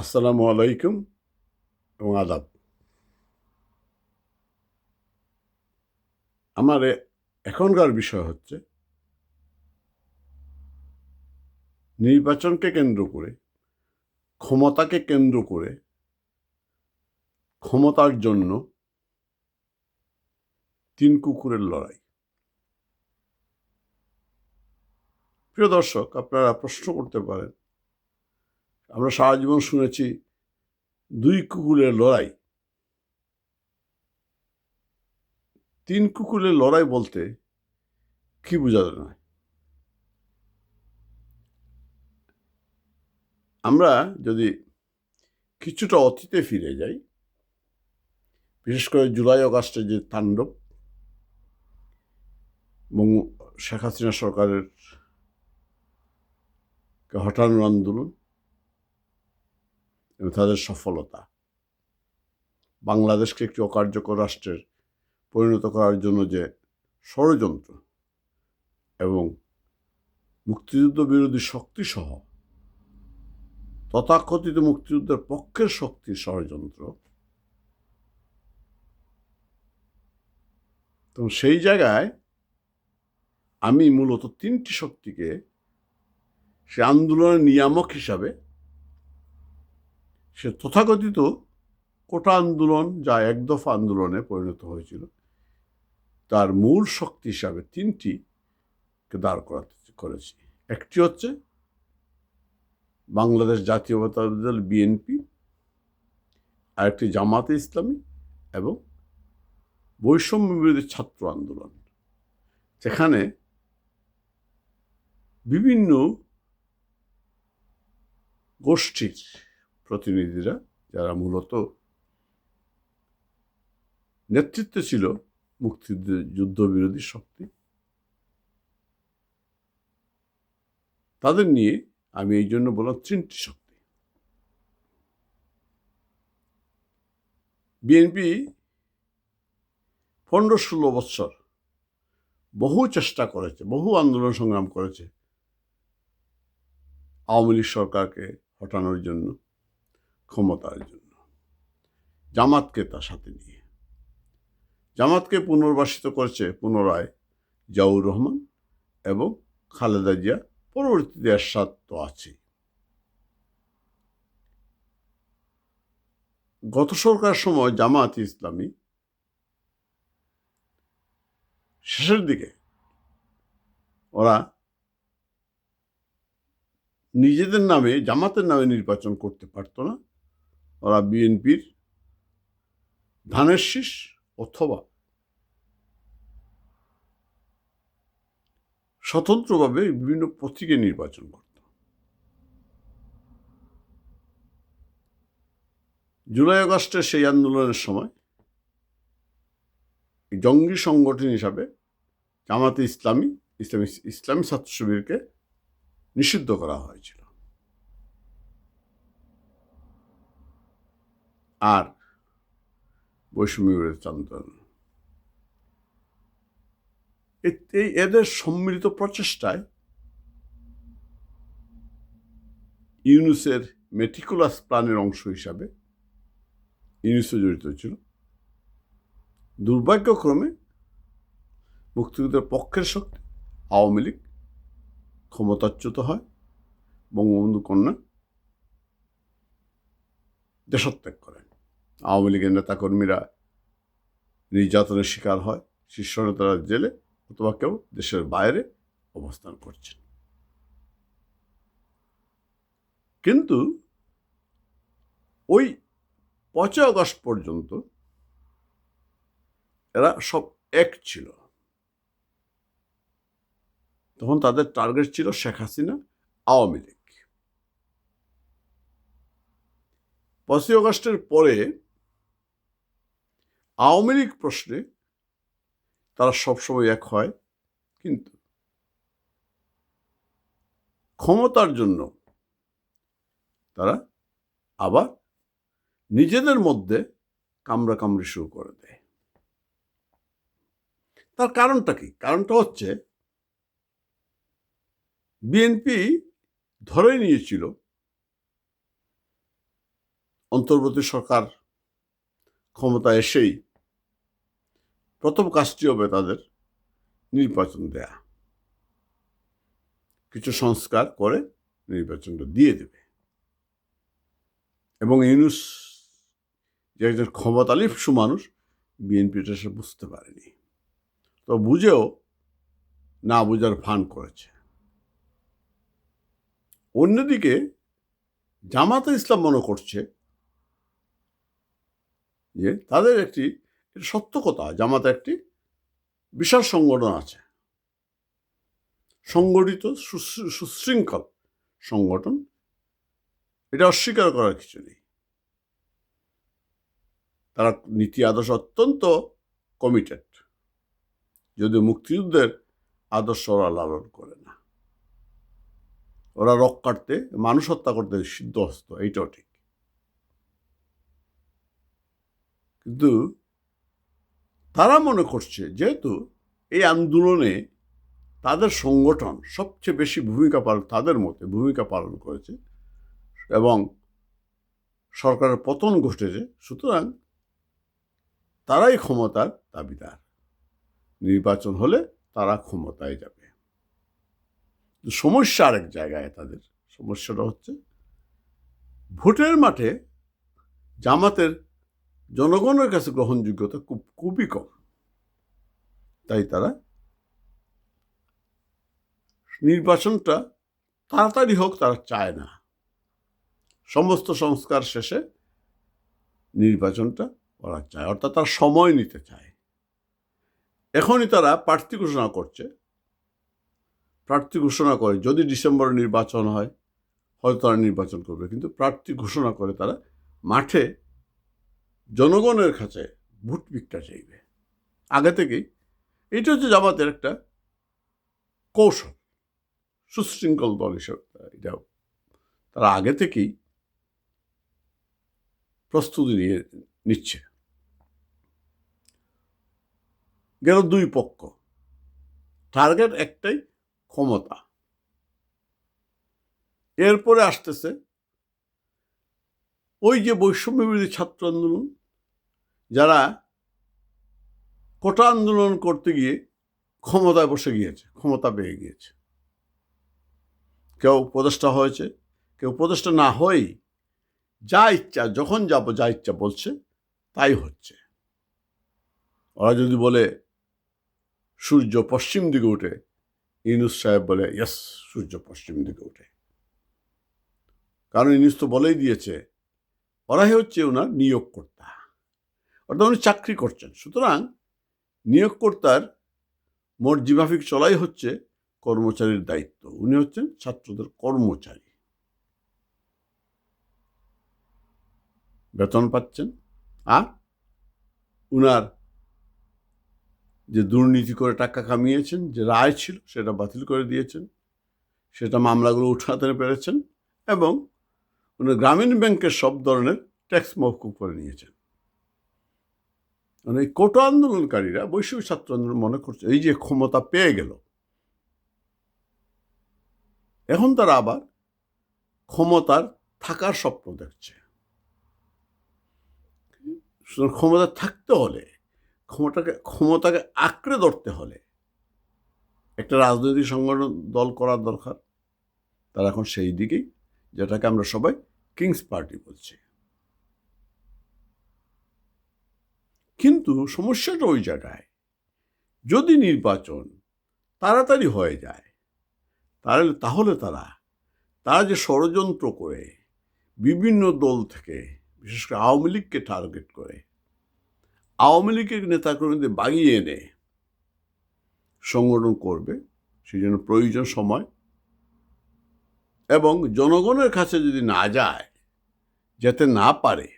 আসসালামু আলাইকুম এবং আদাব। আমার এখনকার বিষয় হচ্ছে, নির্বাচনকে কেন্দ্র করে, ক্ষমতাকে কেন্দ্র করে, ক্ষমতার জন্য তিন কুকুরের লড়াই। প্রিয় দর্শক, আপনারা প্রশ্ন করতে পারেন আমরা সারা জীবন শুনেছি, দুই কুকুরের লড়াই। তিন কুকুরের লড়াই বলতে কি বোঝা যায় আমরা যদি কিছুটা অতীতে ফিরে যাই, বিশেষ করে জুলাই, অগাস্টে যে তাণ্ডব, এবং শেখ হাসিনা সরকারের হটানোর আন্দোলন এবং তাদের সফলতা। বাংলাদেশকে একটি অকার্যকর রাষ্ট্রের পরিণত করার জন্য যে ষড়যন্ত্র এবং মুক্তিযুদ্ধ বিরোধী শক্তিসহ তথাকথিত মুক্তিযুদ্ধের পক্ষের শক্তি ষড়যন্ত্র তো সেই জায়গায় আমি মূলত তিনটি শক্তিকে সে আন্দোলনের নিয়ামক হিসাবে সে তথাকথিত কোটা আন্দোলন যা এক দফা আন্দোলনে পরিণত হয়েছিল, তার মূল শক্তি হিসাবে তিনটিকে দাঁড় করাতে, করেছি। একটি হচ্ছে বাংলাদেশ জাতীয়তাবাদী দল, বিএনপি, আরেকটি জামাতে ইসলামী এবং বৈষম্য বিরোধী ছাত্র আন্দোলন, যেখানে বিভিন্ন গোষ্ঠীর প্রতিনিধিরা যারা মূলত নেতৃত্বে ছিল মুক্তিযুদ্ধ যুদ্ধবিরোধী শক্তি, তাদের নিয়ে আমি এই জন্য বললাম তিনটি শক্তি। বিএনপি পনেরো ষোলো বৎসর বহু চেষ্টা করেছে, বহু আন্দোলন সংগ্রাম করেছে আওয়ামী লীগ সরকারকে হটানোর জন্য। ক্ষমতার জন্য জামাতকে তার সাথে নিয়ে। জামাতকে পুনর্বাসিত করেছে পুনরায় জাউর রহমান এবং খালেদা জিয়া পরবর্তীতে এরশাদ তো আছে। গত সরকার সময় জামাত ইসলামী শেষের দিকে ওরা নিজেদের নামে জামাতের নামে নির্বাচন করতে পারতো না। ওরা বিএনপির ধানের শীষ অথবা স্বতন্ত্রভাবে বিভিন্ন প্রতীকে নির্বাচন করত। জুলাই আগস্টের সেই আন্দোলনের সময় জঙ্গি সংগঠন হিসাবে জামাতে ইসলামী ইসলামী ইসলামী ছাত্র শিবিরকে নিষিদ্ধ করা হয়েছিল। আর বৈষম্য বিরোধী আন্দোলন এই এদের সম্মিলিত প্রচেষ্টায় ইউনুসের মেটিকুলাস প্ল্যানের অংশ হিসাবে ইউনুসও জড়িত ছিল। দুর্ভাগ্যক্রমে মুক্তিযুদ্ধের পক্ষের শক্তি আওয়ামী লীগ ক্ষমতাচ্যুত হয়, বঙ্গবন্ধু কন্যা দেশত্যাগ করেন। আওয়ামী লীগের নেতাকর্মীরা নির্যাতনের শিকার হয় শীর্ষ নেতারা জেলে অথবা কেউ দেশের বাইরে অবস্থান করছেন কিন্তু ওই পঁচই আগস্ট পর্যন্ত এরা সব এক ছিল। তখন তাদের টার্গেট ছিল শেখ হাসিনা, আওয়ামী লীগ। পাঁচই আগস্টের পরে আওয়ামী লীগ প্রশ্নে তারা সবসময় এক হয়, কিন্তু ক্ষমতার জন্য তারা আবার নিজেদের মধ্যে কামড়া কামড়ি শুরু করে দেয়। তার কারণটা কি? কারণটা হচ্ছে বিএনপি ধরে নিয়েছিল অন্তর্বর্তী সরকার ক্ষমতা এসেই প্রথম কাজটি হবে তাদের নির্বাচন দেয়া। কিছু সংস্কার করে নির্বাচনটা দিয়ে দেবে। এবং ইউনুস যে একজন ক্ষমতালিপ্সু মানুষ বিএনপিটা সে বুঝতে পারেনি। তো বুঝেও না বুঝার ফান করেছে। অন্যদিকে জামাতে ইসলাম মনে করছে যে তাদের একটি এটা সত্য কথা, জামাতে একটি বিশাল সংগঠন আছে। সংগঠিত সুশৃ- সুশৃঙ্খল সংগঠন। এটা অস্বীকার করার কিছু নেই। তারা নীতি আদর্শ অত্যন্ত কমিটেড যদিও মুক্তিযুদ্ধের আদর্শ ওরা লালন করে না। ওরা রক কাটতে, মানুষ হত্যা করতে সিদ্ধ সিদ্ধহস্ত, এইটাও ঠিক। কিন্তু তারা মনে করছে যেহেতু এই আন্দোলনে তাদের সংগঠন সবচেয়ে বেশি ভূমিকা পালন তাদের মতে ভূমিকা পালন করেছে এবং সরকারের পতন ঘটেছে, সুতরাং তারাই ক্ষমতার দাবিদার। নির্বাচন হলে তারা ক্ষমতায় যাবে। সমস্যা আরেক জায়গায় তাদের। সমস্যাটা হচ্ছে ভোটের মাঠে জামাতের জনগণের কাছে গ্রহণযোগ্যতা খুব, খুবই কম। তাই তারা নির্বাচনটা তাড়াতাড়ি হোক, তারা চায় না। সমস্ত সংস্কার শেষে নির্বাচনটা ওরা চায়, অর্থাৎ তারা সময় নিতে চায়। এখনই তারা প্রার্থী ঘোষণা করছে। প্রার্থী ঘোষণা করে, যদি ডিসেম্বরে নির্বাচন হয়, হয়তো তারা নির্বাচন করবে, কিন্তু প্রার্থী ঘোষণা করে তারা মাঠে জনগণের কাছে ভোট ভিক্ষা চাইবে। আগে থেকেই এটা হচ্ছে জামাতের একটা কৌশল, সুশৃঙ্খল দল হিসেবে এটা তারা আগে থেকেই প্রস্তুতি নিয়ে নিচ্ছে। গেল দুই পক্ষ, টার্গেট একটাই ক্ষমতা। এরপরে আসতেছে ওই যে বৈষম্য বিরোধী ছাত্র আন্দোলন, যারা কোটা আন্দোলন করতে গিয়ে ক্ষমতায় বসে গিয়েছে, ক্ষমতা পেয়ে গিয়েছে। কেউ উপদেষ্টা হয়েছে, কেউ উপদেষ্টা না হয়েই যা ইচ্ছা, যখন যাব, যা ইচ্ছা বলছে, তাই হচ্ছে। ওরা যদি বলে, সূর্য পশ্চিম দিকে উঠে ইনুস সাহেব বলে, ইয়েস, সূর্য পশ্চিম দিকে উঠে। কারণ ইনুস তো বলেই দিয়েছে ওরাই হচ্ছে ওনার নিয়োগকর্তা। অর্থাৎ উনি চাকরি করছেন। সুতরাং নিয়োগকর্তার মর্জিমাফিক চলাই হচ্ছে কর্মচারীর দায়িত্ব। উনি হচ্ছেন ছাত্রদের কর্মচারী। বেতন পাচ্ছেন। আর উনার যে দুর্নীতি করে টাকা কামিয়েছেন, যে রায় ছিল, সেটা বাতিল করে দিয়েছেন। সেটা মামলাগুলো উঠাতে পেরেছেন এবং উনি গ্রামীণ ব্যাংকের সব ধরনের ট্যাক্স মৌকুব করে নিয়েছেন। মানে এই কোটা আন্দোলনকারীরা বৈশ্বিক ছাত্র আন্দোলন মনে করছে, এই যে ক্ষমতা পেয়ে গেল। এখন তারা আবার ক্ষমতার থাকার স্বপ্ন দেখছে। ক্ষমতা থাকতে হলে, ক্ষমতাকে ক্ষমতাকে আঁকড়ে ধরতে হলে একটা রাজনৈতিক সংগঠন দল করার দরকার। তারা এখন সেই দিকেই, যেটাকে আমরা সবাই কিংস পার্টি বলছি। কিন্তু সমস্যাটা ওই জায়গায়, যদি নির্বাচন তাড়াতাড়ি হয়ে যায়, তাহলে তাহলে তারা তারা যে ষড়যন্ত্র করে, বিভিন্ন দল থেকে, বিশেষ করে আওয়ামী লীগকে টার্গেট করে, আওয়ামী লীগের নেতাকর্মীদের বাগিয়ে এনে সংগঠন করবে, সেই জন্য প্রয়োজন সময় এবং জনগণের কাছে যদি না যায়, যেতে না পারে,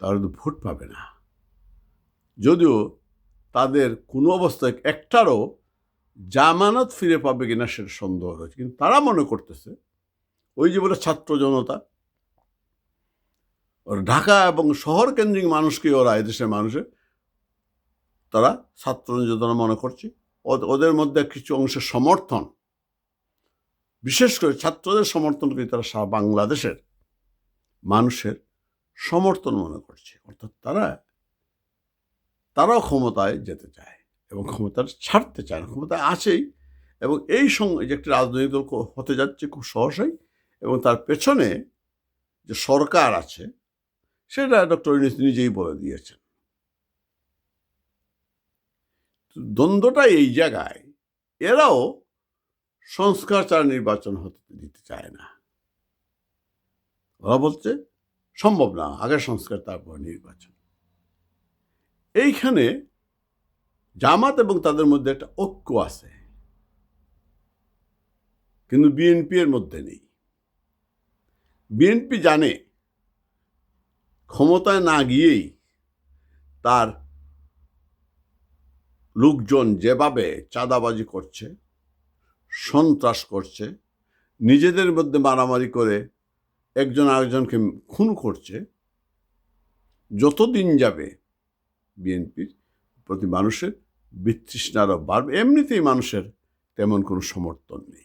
তাহলে তো ভোট পাবে না। যদিও তাদের কোনো অবস্থায় একটারও জামানত ফিরে পাবে কিনা সেটা সন্দেহ রয়েছে। কিন্তু তারা মনে করতেছে, ওই যে বলে ছাত্র জনতা, ওর ঢাকা এবং শহর কেন্দ্রিক মানুষকে ওরা এদেশের মানুষের তারা ছাত্র নির্যাতনা মনে করছে। ওদের মধ্যে কিছু অংশের সমর্থন বিশেষ করে ছাত্রদের সমর্থন করে তারা সারা বাংলাদেশের মানুষের সমর্থন মনে করছে, অর্থাৎ তারা, তারাও ক্ষমতায় যেতে চায় এবং ক্ষমতা ছাড়তে চায় না, ক্ষমতায় আছেই এবং এই সঙ্গে যে একটি রাজনৈতিক দল হতে যাচ্ছে খুব সহসাই এবং তার পেছনে যে সরকার আছে, সেটা ডক্টর নিজেই বলে দিয়েছেন। দ্বন্দ্বটা এই জায়গায়, এরাও সংস্কার ছাড়া নির্বাচন হতে দিতে চায় না। ওরা বলছে, সম্ভব না আগে সংস্কার, তারপর নির্বাচন। এইখানে জামাত এবং তাদের মধ্যে একটা ঐক্য আছে। কিন্তু বিএনপি এর মধ্যে নেই। বিএনপি জানে, ক্ষমতায় না গিয়েই তার লোকজন যেভাবে চাঁদাবাজি করছে সন্ত্রাস করছে, নিজেদের মধ্যে মারামারি করে একজন আরেকজনকে খুন করছে, যতদিন যাবে বিএনপির প্রতি মানুষের বিতৃষ্ণারও বাড়বে, এমনিতেই মানুষের তেমন কোনো সমর্থন নেই।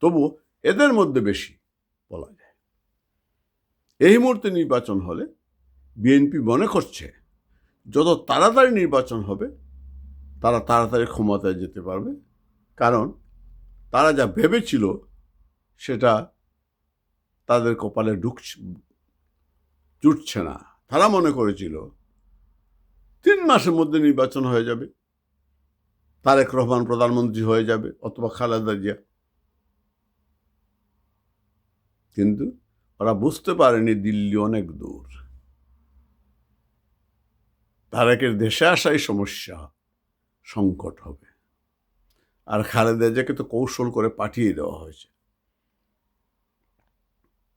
তবু এদের মধ্যে বেশি বলা যায়। এই মুহূর্তে নির্বাচন হলে বিএনপি মনে করছে, যত তাড়াতাড়ি নির্বাচন হবে, তারা তাড়াতাড়ি ক্ষমতায় যেতে পারবে কারণ তারা যা ভেবেছিল সেটা তাদের কপালে ঢুকছে জুটছে না। তারা মনে করেছিল, তিন মাসের মধ্যে নির্বাচন হয়ে যাবে, তারেক রহমান প্রধানমন্ত্রী হয়ে যাবে অথবা খালেদা জিয়া। কিন্তু ওরা বুঝতে পারেনি দিল্লি অনেক দূর। তারেকের দেশে আসাই সমস্যা, সংকট হবে। আর খালেদা জিয়াকে তো কৌশল করে পাঠিয়ে দেওয়া হয়েছে।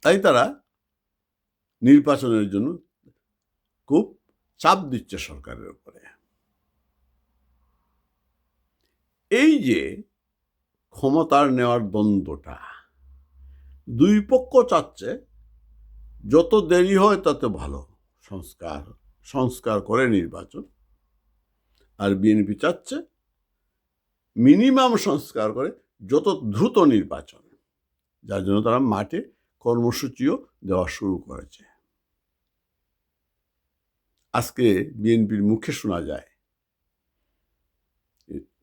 তাই তারা নির্বাচনের জন্য খুব চাপ দিচ্ছে সরকারের উপরে। এই যে ক্ষমতার নেওয়ার দ্বন্দ্বটা, দুই পক্ষ চাচ্ছে যত দেরি হয় তত ভালো সংস্কার সংস্কার করে নির্বাচন, আর বিএনপি চাচ্ছে মিনিমাম সংস্কার করে যত দ্রুত নির্বাচন, যার জন্য তারা মাঠে কর্মসূচিও দেওয়া শুরু করেছে। আজকে বিএনপির মুখে শোনা যায়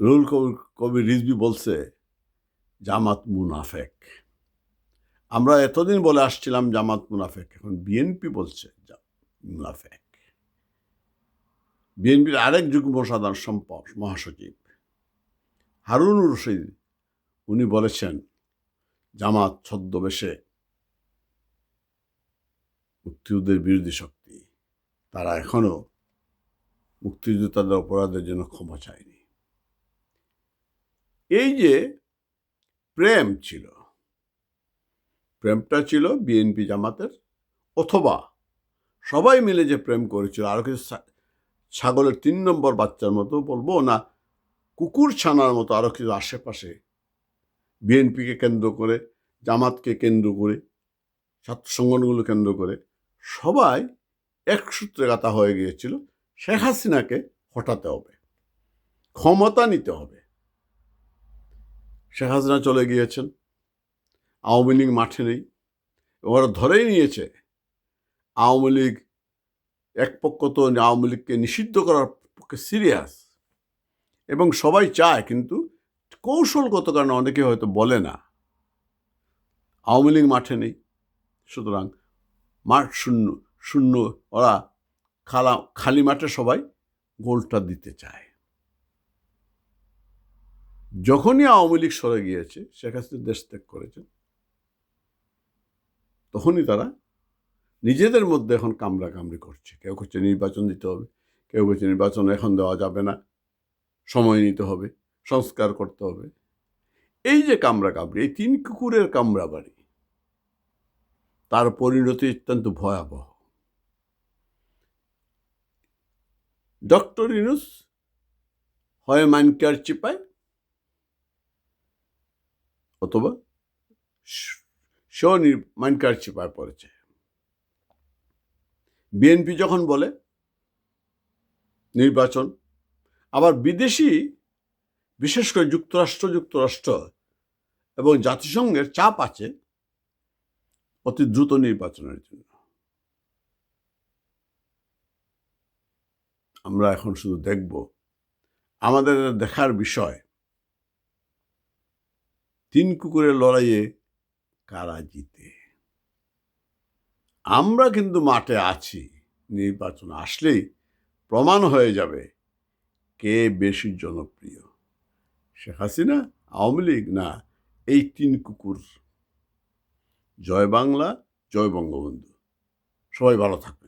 রুল কবি রিজবি বলছে, জামাত মুনাফেক। আমরা এতদিন বলে আসছিলাম জামাত মুনাফেক, এখন বিএনপি বলছে মুনাফেক। বিএনপির আরেক যুগ্ম সাধারণ সম্পাদক মহাসচিব। হারুন রশিদ, উনি বলেছেন, জামাত ছদ্মবেশে মুক্তিযুদ্ধের বিরোধী শক্তি। তারা এখনও মুক্তিযোদ্ধাদের অপরাধের জন্য ক্ষমা চায়নি। এই যে প্রেম ছিল, প্রেমটা ছিল বিএনপি জামাতের, অথবা সবাই মিলে যে প্রেম করেছিল আরও কিছু ছাগলের তিন নম্বর বাচ্চার মতো বলব না কুকুর ছানার মতো আরও কিছু আশেপাশে বিএনপিকে কেন্দ্র করে, জামাতকে কেন্দ্র করে, ছাত্র সংগঠনগুলো কেন্দ্র করে সবাই এক সূত্রে গাথা হয়ে গিয়েছিল, শেখ হাসিনাকে হটাতে হবে, ক্ষমতা নিতে হবে। শেখ হাসিনা চলে গিয়েছেন, আওয়ামী লীগ মাঠে নেই ওরা ধরেই নিয়েছে, আওয়ামী লীগ এক পক্ষ তো আওয়ামী লীগকে নিষিদ্ধ করার পক্ষে সিরিয়াস এবং সবাই চায় কিন্তু কৌশলগত কারণে অনেকে হয়তো বলে না। আওয়ামী লীগ মাঠে নেই, সুতরাং মাঠ শূন্য শূন্য ওরা খালা, খালি মাঠে সবাই গোলটা দিতে চায়। যখনই আওয়ামী লীগ সরে গিয়েছে, শেখ হাসিনা দেশ ত্যাগ করেছেন, তখনই তারা নিজেদের মধ্যে এখন কামড়া কামড়ি করছে। কেউ করছে নির্বাচন দিতে হবে, কেউ বলছে নির্বাচন এখন দেওয়া যাবে না। সময় নিতে হবে, সংস্কার করতে হবে। এই যে কামড়া কামড়ি, এই তিন কুকুরের কামড়া বাড়ি, তার পরিণতি অত্যন্ত ভয়াবহ। ডক্টর ইনুস হয় মানকার চিপায় অথবা সেও মাইনকার চিপায় পড়েছে বিএনপি যখন বলে নির্বাচন আবার বিদেশি, বিশেষ করে যুক্তরাষ্ট্র যুক্তরাষ্ট্র এবং জাতিসংঘের চাপ আছে অতি দ্রুত নির্বাচনের জন্য। আমরা এখন শুধু দেখব। আমাদের দেখার বিষয়, তিন কুকুরের লড়াইয়ে কারা জিতে? আমরা কিন্তু মাঠে আছি, নির্বাচন আসলেই প্রমাণ হয়ে যাবে কে বেশি জনপ্রিয়? শেখ হাসিনা, আওয়ামী লীগ, না এই তিন কুকুর? জয় বাংলা, জয় বঙ্গবন্ধু। সবাই ভালো থাকবে